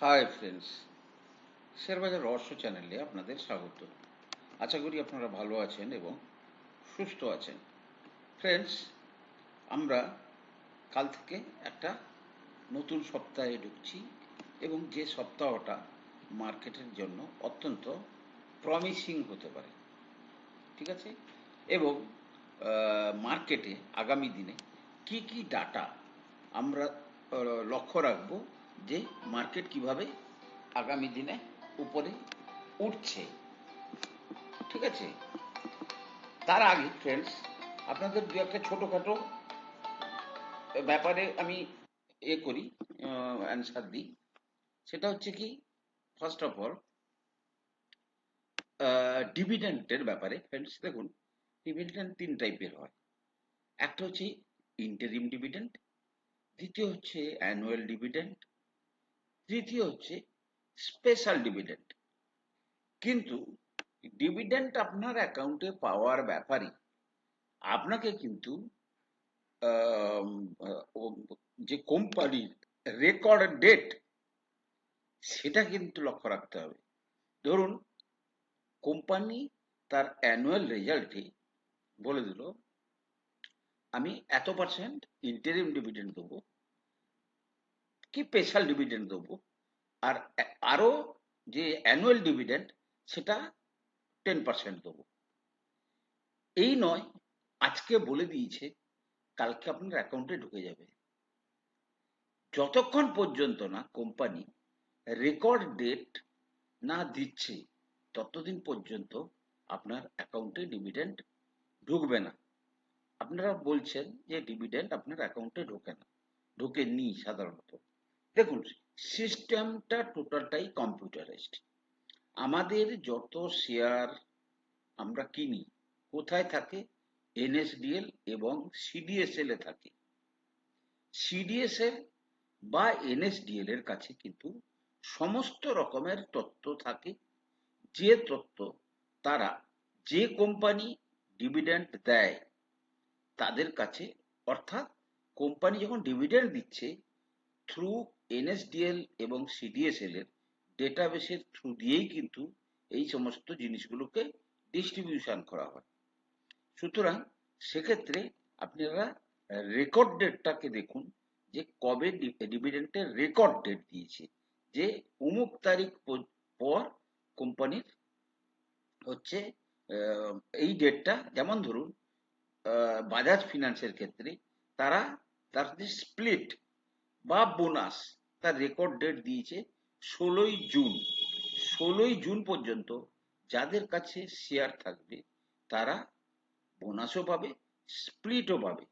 Hi friends শেয়ারবাজার রহস্য চ্যানেলে আপনাদের স্বাগত। আশা করি আপনারা ভালো আছেন এবং সুস্থ আছেন। ফ্রেন্ডস আমরা কাল থেকে একটা নতুন সপ্তাহে ঢুকছি এবং যে সপ্তাহটা মার্কেটের জন্য অত্যন্ত প্রমিসিং হতে পারে। ঠিক আছে? এবং মার্কেটে আগামী দিনে কি কি ডাটা আমরা লক্ষ্য রাখব যে মার্কেট কীভাবে আগামী দিনে উপরে উঠছে। ঠিক আছে? তার আগে ফ্রেন্ডস আপনাদের দু একটা ছোটোখাটো ব্যাপারে আমি এ করি অ্যান্সার দিই। সেটা হচ্ছে কি ফার্স্ট অফ অল ডিভিডেন্টের ব্যাপারে ফ্রেন্ডস দেখুন ডিভিডেন্ট তিন টাইপের হয়। একটা হচ্ছে ইন্টারিম ডিভিডেন্ট দ্বিতীয় হচ্ছে অ্যানুয়াল ডিভিডেন্ট তৃতীয় হচ্ছে স্পেশাল ডিভিডেন্ড কিন্তু ডিভিডেন্ড আপনার অ্যাকাউন্টে পাওয়ার ব্যাপারে আপনাকে কিন্তু যে কোম্পানির রেকর্ড ডেট সেটা কিন্তু লক্ষ্য রাখতে হবে। ধরুন কোম্পানি তার অ্যানুয়াল রেজাল্টে বলে দিল, আমি এত পার্সেন্ট ইন্টারিম ডিভিডেন্ড দেবো, কি স্পেশাল ডিভিডেন্ড দেবো? আর আরও যে অ্যানুয়াল ডিভিডেন্ড সেটা টেন পার্সেন্ট দেবো। এই নয়, আজকে বলে দিয়েছে, কালকে আপনার অ্যাকাউন্টে ঢুকে যাবে। যতক্ষণ পর্যন্ত না কোম্পানি রেকর্ড ডেট না দিচ্ছে, ততদিন পর্যন্ত আপনার অ্যাকাউন্টে ডিভিডেন্ড ঢুকবে না। আপনারা বলছেন যে ডিভিডেন্ড আপনার অ্যাকাউন্টে ঢোকে না। ঢোকেনি সাধারণত। দেখুন সিস্টেমটা টোটালটাই কম্পিউটারাইজড। আমাদের যত শেয়ার আমরা কিনি, কোথায় থাকে? এনএসডিএল এবং সিডিএসএল এ থাকে। সিডিএসএল বা এনএসডিএল এর কাছে কিন্তু সমস্ত রকমের তথ্য থাকে। যে তথ্য তারা যে কোম্পানি ডিভিডেন্ড দেয়, তাদের কাছে, অর্থাৎ কোম্পানি যখন ডিভিডেন্ড দিচ্ছে থ্রু এনএসডিএল এবং সিডিএসএল এর ডেটাবেসের থ্রু দিয়েই কিন্তু এই সমস্ত জিনিসগুলোকে ডিস্ট্রিবিউশন করা হয়। সুতরাং সেক্ষেত্রে আপনারা রেকর্ড ডেটটাকে দেখুন যে কবে ডিভিডেন্টের রেকর্ড ডেট দিয়েছে, যে অমুক তারিখ পর- কোম্পানির হচ্ছে এই ডেটটা যেমন ধরুন বাজাজ ফিনান্সের ক্ষেত্রে তারা তার যে স্প্লিট বা বোনাস তার রেকর্ড ডেট দিয়েছে ষোলোই জুন। ষোলোই জুন পর্যন্ত যাদের কাছে শেয়ার থাকবে, তারা বোনাসও পাবে স্প্লিটও পাবে।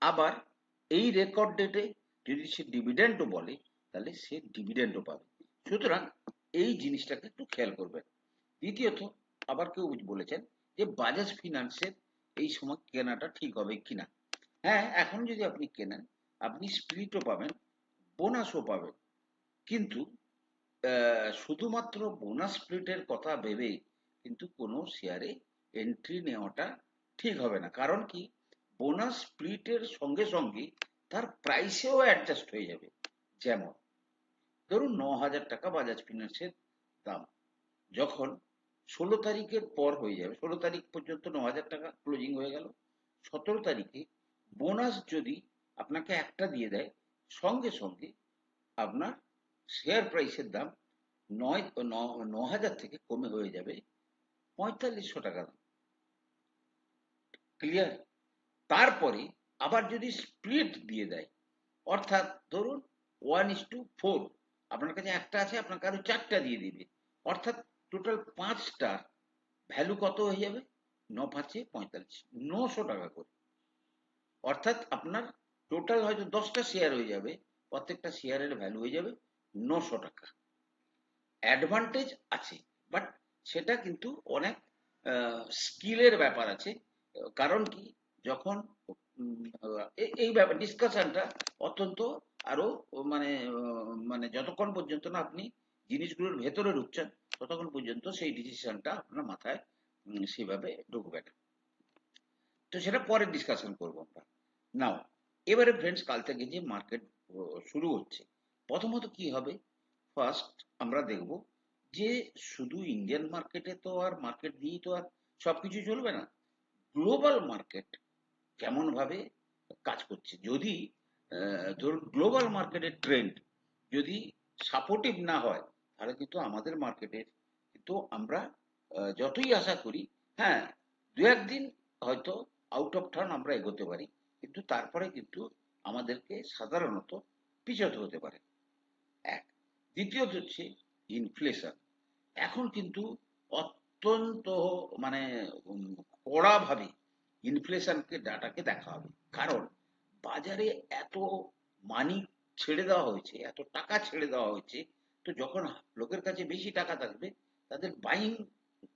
আবার এই রেকর্ড ডেটে যদি সে ডিভিডেন্ডও বলে, তাহলে সে ডিভিডেন্ডও পাবে। সুতরাং এই জিনিসটাকে একটু খেয়াল করবেন। দ্বিতীয়ত, আবার কেউ বলেছেন যে বাজাজ ফিনান্সের এই সময় কেনাটা ঠিক হবে কিনা। হ্যাঁ এখন যদি আপনি কেনেন, আপনি স্প্লিটও পাবেন বোনাসও পাবে। কিন্তু শুধুমাত্র বোনাস স্প্লিটের কথা ভেবে কিন্তু কোনো শেয়ারে এন্ট্রি নেওয়াটা ঠিক হবে না। কারণ কি? বোনাস স্প্লিটের সঙ্গে সঙ্গে তার প্রাইসেও অ্যাডজাস্ট হয়ে যাবে। যেমন, ধরুন ন হাজার টাকা বাজাজ ফিনান্সের দাম। যখন ষোলো তারিখের পর হয়ে যাবে, ষোলো তারিখ পর্যন্ত ন হাজার টাকা ক্লোজিং হয়ে গেল। সতেরো তারিখে বোনাস যদি আপনাকে একটা দিয়ে দেয় সঙ্গে সঙ্গে আপনার শেয়ার প্রাইসের দাম নয়, ন- হাজার থেকে কমে হয়ে যাবে পঁয়তাল্লিশশো টাকা। ক্লিয়ার তারপরে আবার যদি স্প্লিট দিয়ে দেয়, অর্থাৎ ধরুন ওয়ান ইস টু ফোর আপনার কাছে একটা আছে, আপনাকে আরও চারটা দিয়ে দিবে। অর্থাৎ টোটাল পাঁচটা ভ্যালু কত হয়ে যাবে? ন পাঁচে পঁয়তাল্লিশ, নশো টাকা করে। অর্থাৎ আপনার টোটাল হয়তো দশটা শেয়ার হয়ে যাবে, প্রত্যেকটা শেয়ারের ভ্যালু হয়ে যাবে নশো টাকা। অ্যাডভান্টেজ আছে বাট সেটা কিন্তু অনেক স্কিলের ব্যাপার আছে। কারণ কি? যখন এই ব্যাপার ডিসকাশনটা অত্যন্ত আরও মানে মানে যতক্ষণ পর্যন্ত না আপনি জিনিসগুলোর ভেতরে ঢুকছেন, ততক্ষণ পর্যন্ত সেই ডিসিশনটা আপনার মাথায় সেভাবে ঢুকবে না। তো সেটা পরে ডিসকাশন করব আমরা। নাও এবারে ফ্রেন্ডস কাল থেকে যে মার্কেট শুরু হচ্ছে, প্রথমত কি হবে? ফার্স্ট আমরা দেখব যে শুধু ইন্ডিয়ান মার্কেটে তো আর মার্কেট দিয়েই তো আর সবকিছু চলবে না গ্লোবাল মার্কেট কেমন ভাবে কাজ করছে? যদি ধরুন গ্লোবাল মার্কেটের ট্রেন্ড যদি সাপোর্টিভ না হয়, তাহলে কিন্তু আমাদের মার্কেটের কিন্তু আমরা যতই আশা করি হ্যাঁ দু একদিন হয়তো আউট অফ টার্ন আমরা এগোতে পারি। কিন্তু তারপরে কিন্তু আমাদেরকে সাধারণত পিছতে হতে পারে। এক। দ্বিতীয়ত হচ্ছে ইনফ্লেশন এখন কিন্তু অত্যন্ত মানে কড়াভাবে ইনফ্লেশনকে ডাটাকে দেখা হবে। কারণ বাজারে এত মানি ছেড়ে দেওয়া হয়েছে, এত টাকা ছেড়ে দেওয়া হয়েছে, তো যখন লোকের কাছে বেশি টাকা থাকবে, তাদের বাইং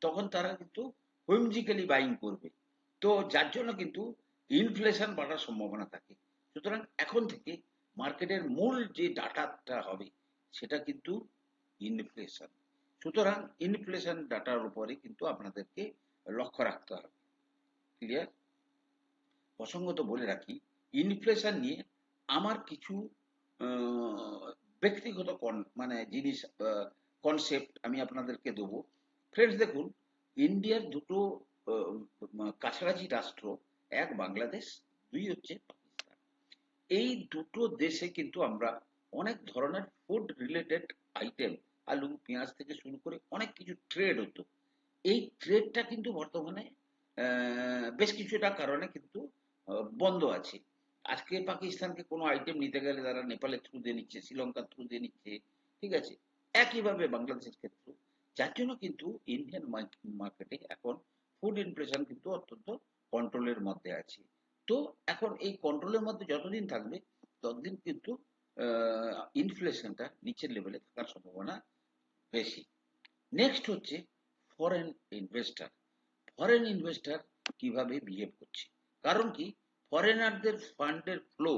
তখন তারা কিন্তু হুইমজিক্যালি বাইং করবে। তো যার জন্য কিন্তু ইনফ্লেশন বাড়ার সম্ভাবনা থাকে। সুতরাং এখন থেকে মার্কেটের মূল যে ডাটাটা হবে, সেটা কিন্তু ইনফ্লেশন সুতরাং ইনফ্লেশন ডাটার উপরে কিন্তু আপনাদেরকে লক্ষ্য রাখতে হবে। ক্লিয়ার প্রসঙ্গত বলে রাখি ইনফ্লেশন নিয়ে আমার কিছু ব্যক্তিগত মানে জিনিস কনসেপ্ট আমি আপনাদেরকে দেবো। ফ্রেন্ডস দেখুন ইন্ডিয়ার দুটো কাছাকাছি রাষ্ট্র এক বাংলাদেশ, দুই হচ্ছে পাকিস্তান। এই দুটো দেশে কিন্তু আমরা অনেক ধরনের ফুড রিলেটেড আইটেম আলু, পেঁয়াজ থেকে শুরু করে অনেক কিছু ট্রেড হতো। এই ট্রেডটা কিন্তু বর্তমানে বেশ কিছুটা কারণে কিন্তু বন্ধ আছে। আজকে পাকিস্তানকে কোনো আইটেম নিতে গেলে তারা নেপালের থ্রু দিয়ে নিচ্ছে, শ্রীলঙ্কার থ্রু দিয়ে নিচ্ছে, ঠিক আছে? একইভাবে বাংলাদেশের ক্ষেত্রে যার জন্য কিন্তু ইন্ডিয়ান মার্কেটে এখন ফুড ইনফ্লেশন কিন্তু অত্যন্ত কন্ট্রোলের মধ্যে আছে। তো এখন এই কন্ট্রোলের মধ্যে যতদিন থাকবে, ততদিন কিন্তু ইনফ্লেশনটা নিচের লেভেলে থাকার সম্ভাবনা বেশি। নেক্সট হচ্ছে ফরেন ইনভেস্টার ফরেন ইনভেস্টার কীভাবে বিহেভ করছে? কারণ কি? ফরেনারদের ফান্ডের ফ্লো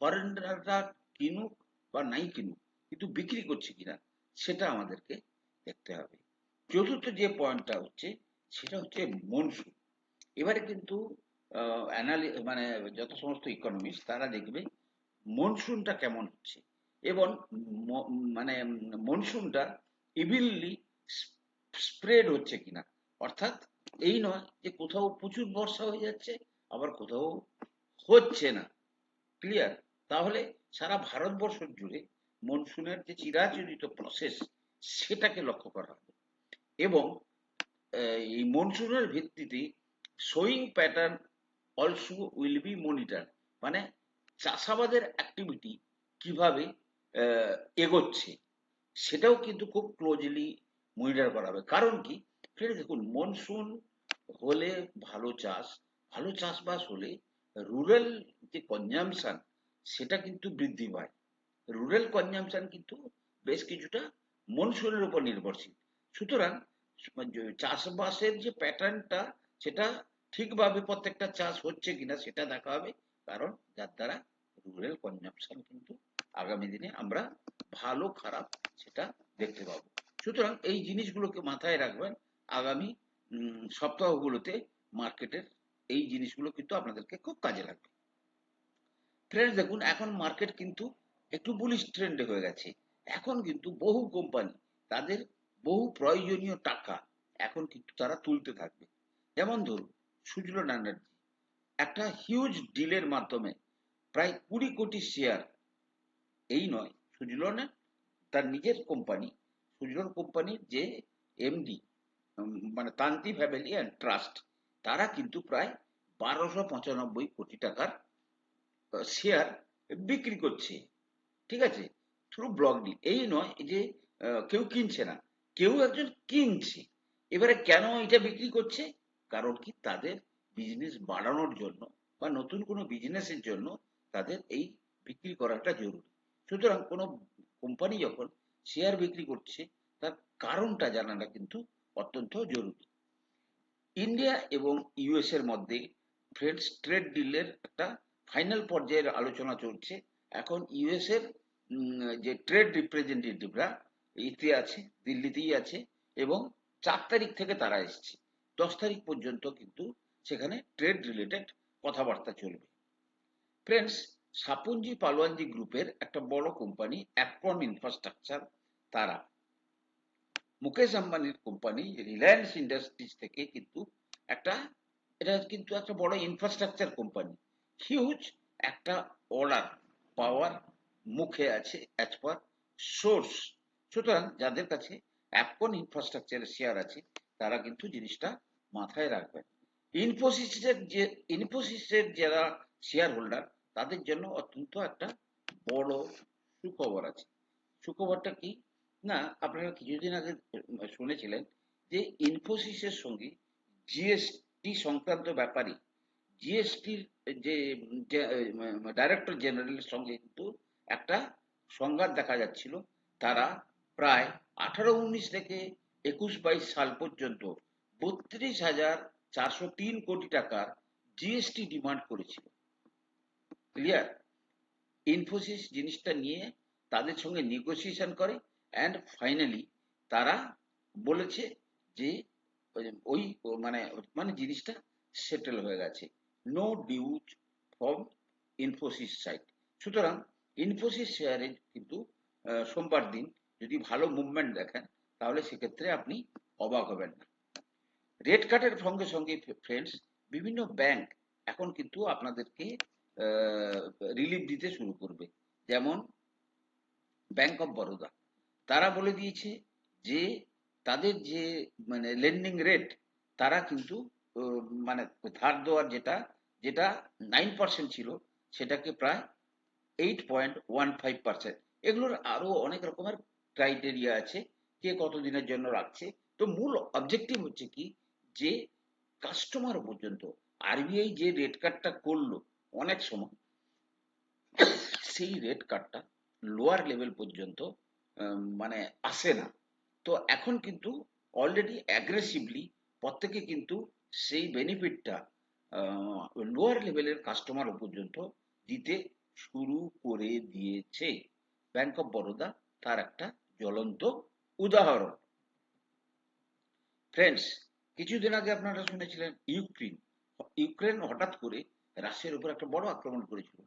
ফরেনাররা কিনুক বা নাই কিনুক, কিন্তু বিক্রি করছে কিনা, সেটা আমাদেরকে দেখতে হবে। চতুর্থ যে পয়েন্টটা হচ্ছে, সেটা হচ্ছে মনসুন এবারে কিন্তু মানে যত সমস্ত ইকোনমিস্ট তারা দেখবে মনসুনটা কেমন হচ্ছে। এবং মানে মনসুনটা ইভিনলি স্প্রেড হচ্ছে কিনা। অর্থাৎ এই নয় যে কোথাও প্রচুর বর্ষা হয়ে যাচ্ছে, আবার কোথাও হচ্ছে না। ক্লিয়ার তাহলে সারা ভারতবর্ষ জুড়ে মনসুনের যে চিরাচরিত প্রসেস সেটাকে লক্ষ্য করা হবে। এবং এই মনসুনের ভিত্তিতে sowing pattern also will be monitor মানে চাষাবাদের অ্যাক্টিভিটি কীভাবে এগোচ্ছে, সেটাও কিন্তু খুব ক্লোজলি মনিটর করা হবে। কারণ কি? ফিরে দেখুন মনসুন হলে ভালো চাষ, ভালো চাষবাস হলে রুরাল যে কনজামশন সেটা কিন্তু বৃদ্ধি পায়। রুরাল কনজামশন কিন্তু বেশ কিছুটা মনসুনের উপর নির্ভরশীল। সুতরাং, চাষবাসের যে প্যাটার্নটা সেটা ঠিকভাবে প্রত্যেকটা চাষ হচ্ছে কিনা সেটা দেখা হবে। কারণ যার দ্বারা রুরাল কনজামশন কিন্তু আগামী দিনে আমরা ভালো, খারাপ সেটা দেখতে পাবো। সুতরাং এই জিনিসগুলোকে মাথায় রাখবেন। আগামী সপ্তাহগুলোতে মার্কেটের এই জিনিসগুলো কিন্তু আপনাদেরকে খুব কাজে লাগবে। ফ্রেন্ডস দেখুন, এখন মার্কেট কিন্তু একটু বুলিশ ট্রেন্ডে হয়ে গেছে। এখন কিন্তু বহু কোম্পানি তাদের বহু প্রয়োজনীয় টাকা এখন কিন্তু তারা তুলতে থাকবে। যেমন ধরুন সুজলন এনার্জি একটা হিউজ ডিলের মাধ্যমে প্রায় কুড়ি কোটি শেয়ার এই নয় সুজলনের তার নিজের কোম্পানি সুজলন কোম্পানির যে এমডি মানে তান্তি ফ্যামিলি অ্যান্ড ট্রাস্ট তারা কিন্তু প্রায় বারোশো পঁচানব্বই কোটি টাকার শেয়ার বিক্রি করছে। ঠিক আছে? থ্রু ব্লক ডিল এই নয় যে কেউ কিনছে না। কেউ একজন কিনছে। এবারে কেন এটা বিক্রি করছে? কারণ কি? তাদের বিজনেস বাড়ানোর জন্য বা নতুন কোনো বিজনেসের জন্য তাদের এই বিক্রি করাটা জরুরি। সুতরাং কোনো কোম্পানি যখন শেয়ার বিক্রি করছে, তার কারণটা জানাটা কিন্তু অত্যন্ত জরুরি। ইন্ডিয়া এবং ইউএস এর মধ্যে ফ্রেন্ডস ট্রেড ডিলের একটা ফাইনাল পর্যায়ের আলোচনা চলছে। এখন ইউএস এর যে ট্রেড রিপ্রেজেন্টেটিভরা ইতে আছে, দিল্লিতেই আছে এবং চার তারিখ থেকে তারা এসছে। দশ তারিখ পর্যন্ত কিন্তু সেখানে ট্রেড রিলেটেড কথাবার্তা চলবে। ফ্রেন্ডস সাপুঞ্জি পালোয়ানজি গ্রুপের একটা বড় কোম্পানি অ্যাক্রন ইনফ্রাস্ট্রাকচার তারা। মুকেশ আম্বানির কোম্পানি রিলায়েন্স ইন্ডাস্ট্রিজ থেকে কিন্তু একটা, এটা কিন্তু একটা বড় ইনফ্রাস্ট্রাকচার কোম্পানি হিউজ একটা অর্ডার পাওয়ার মুখে আছে অ্যাজ পার সোর্স সুতরাং যাদের কাছে অ্যাপকন ইনফ্রাস্ট্রাকচারের শেয়ার আছে, তারা কিন্তু জিনিসটা মাথায় রাখবেন। ইনফোসিসের যে ইনফোসিসের যারা শেয়ার হোল্ডার তাদের জন্য অত্যন্ত একটা বড় সুখবর আছে। সুখবরটা কি? না, আপনারা কিছুদিন আগে শুনেছিলেন যে ইনফোসিসের সঙ্গে জিএসটি সংক্রান্ত ব্যাপারে জিএসটির যে ডাইরেক্টর জেনারেলের সঙ্গে কিন্তু একটা সংঘাত দেখা যাচ্ছিল। তারা প্রায় আঠারো উনিশ থেকে একুশ বাইশ সাল পর্যন্ত বত্রিশ হাজার চারশো তিন কোটি টাকার জিএসটি ডিমান্ড করেছিল। ক্লিয়ার ইনফোসিস জিনিসটা নিয়ে তাদের সঙ্গে নেগোসিয়েশন করে অ্যান্ড ফাইনালি তারা বলেছে যে, ওই মানে মানে জিনিসটা সেটেল হয়ে গেছে। No dues from Infosys side সুতরাং ইনফোসিস শেয়ারে কিন্তু সোমবার দিন যদি ভালো মুভমেন্ট দেখেন, তাহলে সেক্ষেত্রে আপনি অবাক হবেন না। রেড কার্ডের সঙ্গে সঙ্গে ফ্রেন্ডস বিভিন্ন ব্যাংক এখন কিন্তু আপনাদেরকে রিলিফ দিতে শুরু করবে। যেমন ব্যাংক অফ বরোদা তারা বলে দিয়েছে যে, তাদের যে মানে লেন্ডিং রেট তারা কিন্তু মানে ধার দেওয়ার যেটা যেটা নাইন পার্সেন্ট ছিল, সেটাকে প্রায় eight point one five percent এগুলোর আরও অনেক রকমের ক্রাইটেরিয়া আছে, কে কতদিনের জন্য রাখছে। তো মূল অবজেক্টিভ হচ্ছে কি যে কাস্টমার পর্যন্ত আরবিআই যে রেট কার্ডটা করল অনেক সময়, সেই রেট কার্ডটা লোয়ার লেভেল পর্যন্ত মানে আসে না। তো এখন কিন্তু অলরেডি অ্যাগ্রেসিভলি প্রত্যেকে কিন্তু সেই বেনিফিটটা লোয়ার লেভেলের কাস্টমার পর্যন্ত দিতে শুরু করে দিয়েছে। ব্যাংক অফ বরোদা তার একটা জ্বলন্ত উদাহরণ। ফ্রেন্ডস কিছুদিন আগে আপনারা শুনেছিলেন ইউক্রেন ইউক্রেন হঠাৎ করে রাশিয়ার উপর একটা বড় আক্রমণ করেছিল।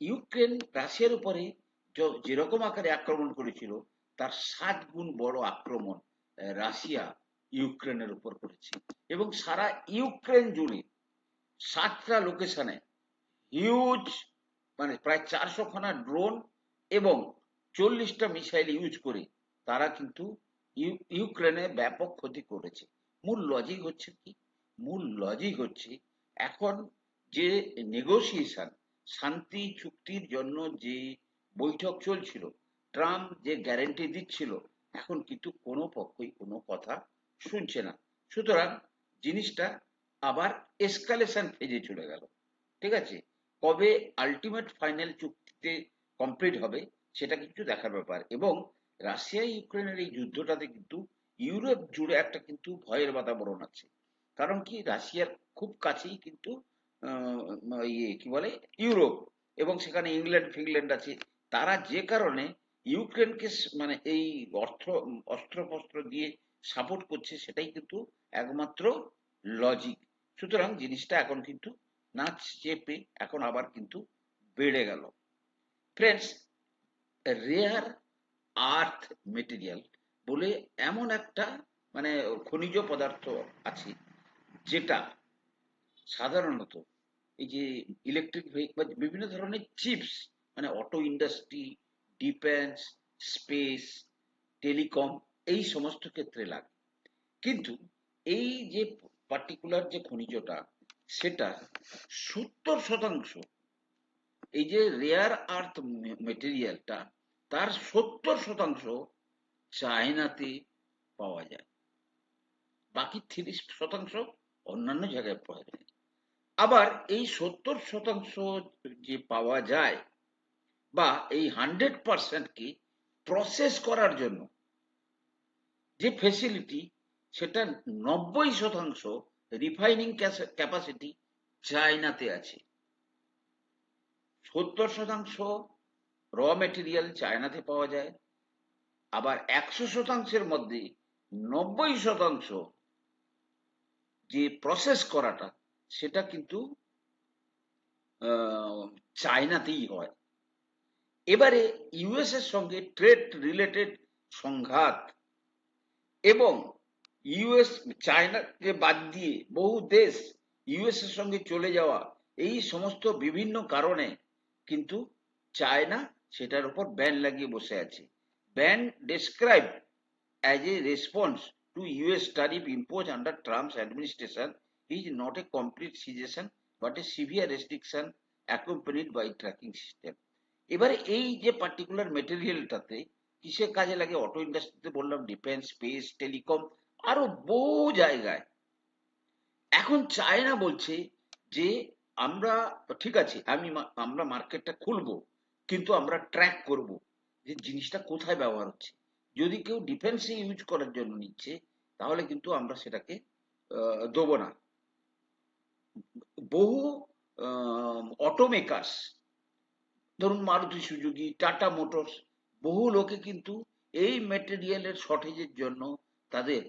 ইউক্রেন রাশিয়ার উপরে যেরকম আকারে আক্রমণ করেছিল, তার সাত গুণ বড় আক্রমণ রাশিয়া ইউক্রেনের উপর করেছে। এবং সারা ইউক্রেন জুড়ে সাতটা লোকেশনে হিউজ মানে প্রায় চারশো খানা ড্রোন এবং চল্লিশটা মিসাইল ইউজ করে তারা কিন্তু ইউক্রেনে ব্যাপক ক্ষতি করেছে। মূল লজিক হচ্ছে কি? মূল লজিক হচ্ছে এখন যে নেগোসিয়েশন শান্তি চুক্তির জন্য যে বৈঠক চলছিল, ট্রাম্প যে গ্যারেন্টি দিচ্ছিল, এখন কিন্তু কোনো পক্ষই কোনো কথা শুনছে না। সুতরাং জিনিসটা আবার এসকালেশন ফেজে চলে গেল। ঠিক আছে? কবে আলটিমেট ফাইনাল চুক্তিতে কমপ্লিট হবে, সেটা কিন্তু দেখার ব্যাপার। এবং রাশিয়া ইউক্রেনের এই যুদ্ধটাতে কিন্তু ইউরোপ জুড়ে একটা কিন্তু ভয়ের বাতাবরণ আছে। কারণ কি? রাশিয়ার খুব কাছেই কিন্তু ইয়ে কি বলে? ইউরোপ এবং সেখানে ইংল্যান্ড, ফিংল্যান্ড আছে। তারা যে কারণে ইউক্রেনকে মানে এই অর্থ অস্ত্রপস্ত্র দিয়ে সাপোর্ট করছে, সেটাই কিন্তু একমাত্র লজিক সুতরাং জিনিসটা এখন কিন্তু না চেপে এখন আবার কিন্তু বেড়ে গেল। ফ্রেন্ডস রেয়ার আর্থ মেটেরিয়াল বলে এমন একটা মানে খনিজ পদার্থ আছে, যেটা সাধারণত এই যে ইলেকট্রিক বা বিভিন্ন ধরনের চিপস মানে auto industry defence space telecom এই সমস্ত ক্ষেত্রে লাগে। কিন্তু এই যে পার্টিকুলার যে খনিজটা, সেটা সত্তর শতাংশ এই যে রেয়ার আর্থ মেটেরিয়ালটা তার সত্তর শতাংশ চায়নাতে পাওয়া যায়। বাকি তিরিশ শতাংশ অন্যান্য জায়গায় পাওয়া যায়। আবার এই সত্তর শতাংশ যে পাওয়া যায় বা এই হান্ড্রেড পার্সেন্টকে প্রসেস করার জন্য যে ফেসিলিটি সেটা নব্বই শতাংশ রিফাইনিং ক্যাপাসিটি চায়নাতে আছে। সত্তর শতাংশ র মেটেরিয়াল চায়নাতে পাওয়া যায়। আবার একশো শতাংশের মধ্যে নব্বই শতাংশ যে প্রসেস করাটা, সেটা কিন্তু চায়নাতেই হয়। এবারে ইউএস এর সঙ্গে ট্রেড রিলেটেড সংঘাত এবং ইউএস চায়নাকে বাদ দিয়ে বহু দেশ ইউএস এর সঙ্গে চলে যাওয়া, এই সমস্ত বিভিন্ন কারণে কিন্তু চায়না সেটার উপর ব্যান লাগিয়ে বসে আছে। Ban describe as a response to US tariff imposed under Trump's administration is not a complete cessation but a severe restriction accompanied by tracking system. এবারে এই যে পার্টিকুলার মেটেরিয়ালটাতে কিসের কাজে লাগে অটো ইন্ডাস্ট্রিতে বললাম ডিফেন্স স্পেস টেলিকম আরও বহু জায়গায় এখন চায়না বলছে যে আমরা ঠিক আছে আমি আমরা মার্কেটটা খুলবো কিন্তু আমরা ট্র্যাক করব যে জিনিসটা কোথায় ব্যবহার হচ্ছে। যদি কেউ ডিফেন্সে ইউজ করার জন্য নিচ্ছে, তাহলে কিন্তু আমরা সেটাকে দেবো না। বহু অটো মেকার্স ধরুন মারুতি সুজুকি, টাটা মোটরস, বহু লোকে কিন্তু এই মেটেরিয়ালের শর্টেজের জন্য তাদের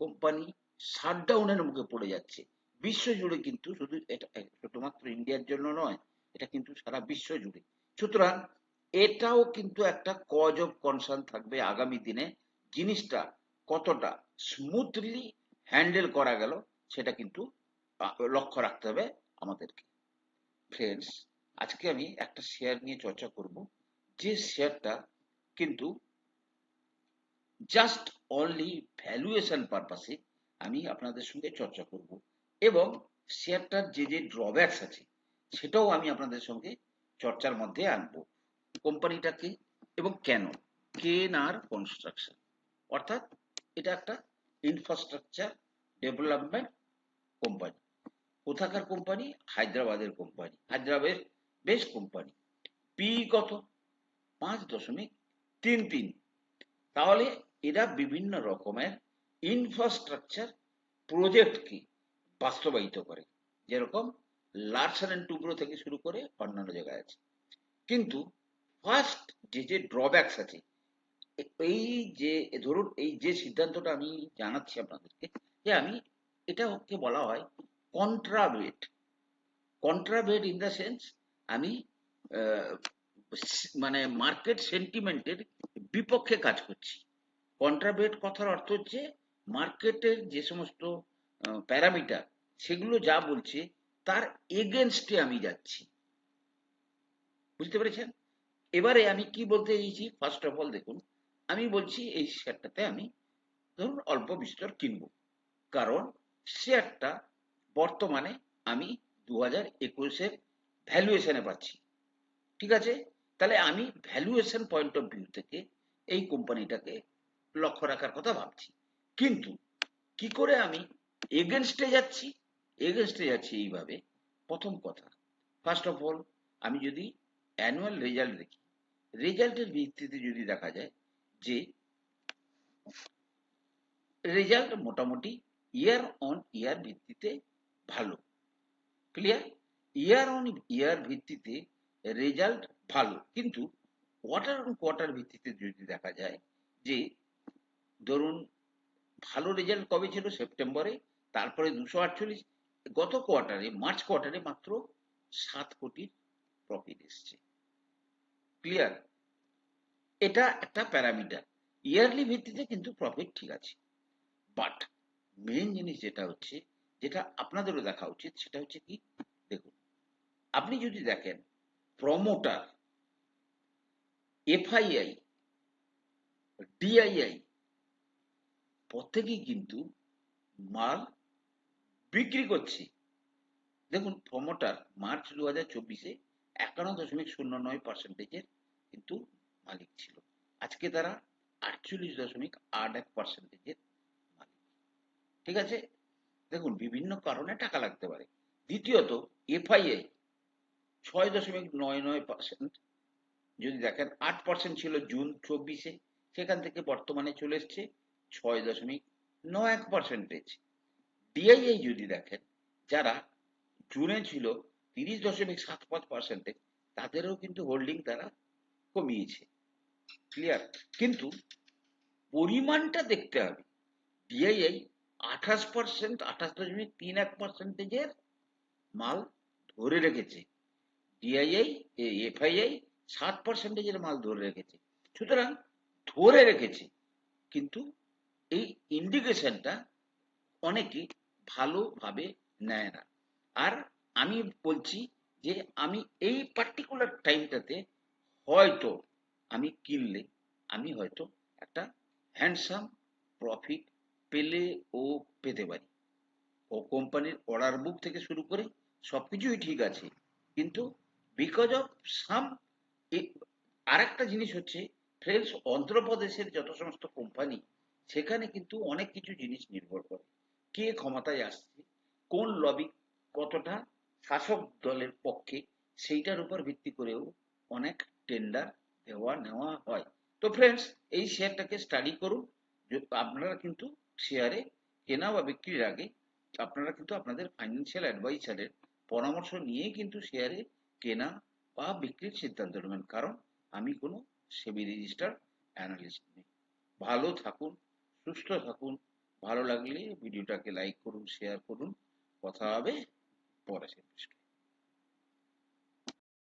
কোম্পানি শাটডাউনের মুখে পড়ে যাচ্ছে। বিশ্ব জুড়ে কিন্তু শুধু এটা শুধুমাত্র ইন্ডিয়ার জন্য নয়, এটা কিন্তু সারা বিশ্ব জুড়ে। সুতরাং এটাও কিন্তু একটা কজ অফ কনসার্ন থাকবে আগামী দিনে। জিনিসটা কতটা স্মুথলি হ্যান্ডেল করা গেল, সেটা কিন্তু লক্ষ্য রাখতে হবে আমাদেরকে। ফ্রেন্ডস আজকে আমি একটা শেয়ার নিয়ে চর্চা করব। যে শেয়ারটা কিন্তু জাস্ট অনলি ভ্যালুয়েশন পারপাসে আমি আপনাদের সঙ্গে চর্চা করব। এবং শেয়ারটার যে যে ড্রব্যাকস আছে, সেটাও আমি আপনাদের সঙ্গে চর্চার মধ্যে আনব। কোম্পানিটাকে এবং কেন? কেএনআর কনস্ট্রাকশন অর্থাৎ এটা একটা ইনফ্রাস্ট্রাকচার ডেভেলপমেন্ট কোম্পানি কোথাকার কোম্পানি হায়দ্রাবাদের কোম্পানি হায়দ্রাবাদের বেশ কোম্পানি পি কত? পাঁচ দশমিক তিন তিন। তাহলে এরা বিভিন্ন রকমের ইনফ্রাস্ট্রাকচার প্রজেক্টকে বাস্তবায়িত করে। যেরকম লার্সান অ্যান্ড টুকরো থেকে শুরু করে অন্যান্য জায়গায় আছে। কিন্তু ফার্স্ট যে যে ড্রব্যাকস আছে এই যে ধরুন, এই যে সিদ্ধান্তটা আমি জানাচ্ছি আপনাদেরকে, যে আমি এটা এটাকে বলা হয় contra bet contra bet in the sense আমি মানে মার্কেট সেন্টিমেন্টের বিপক্ষে কাজ করছি। কন্ট্রাবেট কথার অর্থ হচ্ছে মার্কেটের যে সমস্ত প্যারামিটার, সেগুলো যা বলছে, তার এগেনস্টে আমি যাচ্ছি। বুঝতে পেরেছেন? এবারে আমি কি বলতে চাইছি? ফার্স্ট অফ অল দেখুন, আমি বলছি এই শেয়ারটাতে আমি ধরুন অল্প বিস্তর কিনবো। কারণ শেয়ারটা বর্তমানে আমি দু হাজার একুশের ভ্যালুয়েশনে পাচ্ছি। ঠিক আছে? তাহলে আমি ভ্যালুয়েশন পয়েন্ট অফ ভিউ থেকে এই কোম্পানিটাকে লক্ষ্য রাখার কথা ভাবছি। কিন্তু কি করে আমি এগেনস্টে যাচ্ছি? এগেনস্টে যাচ্ছি এইভাবে। প্রথম কথা ফার্স্ট অফ অল আমি যদি অ্যানুয়াল রেজাল্ট দেখি রেজাল্টের ভিত্তিতে যদি দেখা যায় যে রেজাল্ট মোটামুটি ইয়ার অন ইয়ার ভিত্তিতে ভালো। ক্লিয়ার ইয়ার অন ইয়ার ভিত্তিতে রেজাল্ট ভালো। কিন্তু কোয়ার্টার অন কোয়ার্টার ভিত্তিতে যদি দেখা যায় যে ধরুন ভালো রেজাল্ট কবে ছিল? সেপ্টেম্বরে, তারপরে দুশো আটচল্লিশ, গত কোয়ার্টারে মার্চ কোয়ার্টারে মাত্র সাত কোটির প্রফিট এসছে। ক্লিয়ার এটা একটা প্যারামিটার ইয়ারলি ভিত্তিতে কিন্তু প্রফিট ঠিক আছে। বাট মেন জিনিস যেটা হচ্ছে, যেটা আপনাদেরও দেখা উচিত, সেটা হচ্ছে কি? দেখুন, আপনি যদি দেখেন প্রমোটার এফআইআই ডিআইআই প্রত্যেকেই কিন্তু মাল বিক্রি করছে। দেখুন প্রমোটার মার্চ দু হাজার চব্বিশে একান্ন দশমিক শূন্য নয় পার্সেন্টেজের কিন্তু মালিক ছিল। আজকে তারা আটচল্লিশ দশমিক আট এক পার্সেন্টেজের মালিক। ঠিক আছে? দেখুন, বিভিন্ন কারণে টাকা লাগতে পারে। দ্বিতীয়ত, এফআইআই ছয় দশমিক নয় নয় পার্সেন্ট যদি দেখেন আট পার্সেন্ট ছিল জুন চব্বিশে, সেখান থেকে বর্তমানে চলে এসছে ছয় দশমিক নয় এক পার্সেন্টেজ ডিআইআই যদি দেখেন, যারা জুনে ছিল তিরিশ দশমিক সাত পাঁচ পার্সেন্টেজ তাদেরও কিন্তু হোল্ডিং তারা কমিয়েছে। ক্লিয়ার কিন্তু পরিমাণটা দেখতে হবে। ডিআইআই আঠাশ পার্সেন্ট আঠাশ দশমিক তিন এক পার্সেন্টেজের মাল ধরে রেখেছে। ডিআইআই এফআইআই সাত পার্সেন্টেজের মাল ধরে রেখেছে। সুতরাং ধরে রেখেছে। কিন্তু এই ইন্ডিকেশনটা অনেকে ভালোভাবে নেয় না। আর আমি বলছি যে আমি এই পার্টিকুলার টাইমটাতে হয়তো আমি কিনলে আমি হয়তো একটা হ্যান্ডসাম প্রফিট পেলে ও পেতে পারি। ও কোম্পানির অর্ডার বুক থেকে শুরু করে সব কিছুই ঠিক আছে। কিন্তু বিকজ অফ সাম আরেকটা জিনিস হচ্ছে ফ্রেন্ডস অন্ধ্রপ্রদেশের যত সমস্ত কোম্পানি সেখানে কিন্তু অনেক কিছু জিনিস নির্ভর করে। কে ক্ষমতায় আসছে, কোন লবি কতটা শাসক দলের পক্ষে সেইটার উপর ভিত্তি করেও অনেক টেন্ডার দেওয়া নেওয়া হয়। তো ফ্রেন্ডস এই শেয়ারটাকে স্টাডি করুন। আপনারা কিন্তু শেয়ারে কেনা বা বিক্রির আগে আপনারা কিন্তু আপনাদের ফাইন্যান্সিয়াল অ্যাডভাইসারের পরামর্শ নিয়ে কিন্তু শেয়ারে কেনা বা বিক্রির সিদ্ধান্ত নেবেন। কারণ আমি কোনো সেবি রেজিস্টার অ্যানালিস্ট নেই। ভালো থাকুন, সুস্থ থাকুন। ভালো লাগলে ভিডিওটাকে লাইক করুন শেয়ার করুন। কথা হবে পরে সে বিষয়ে।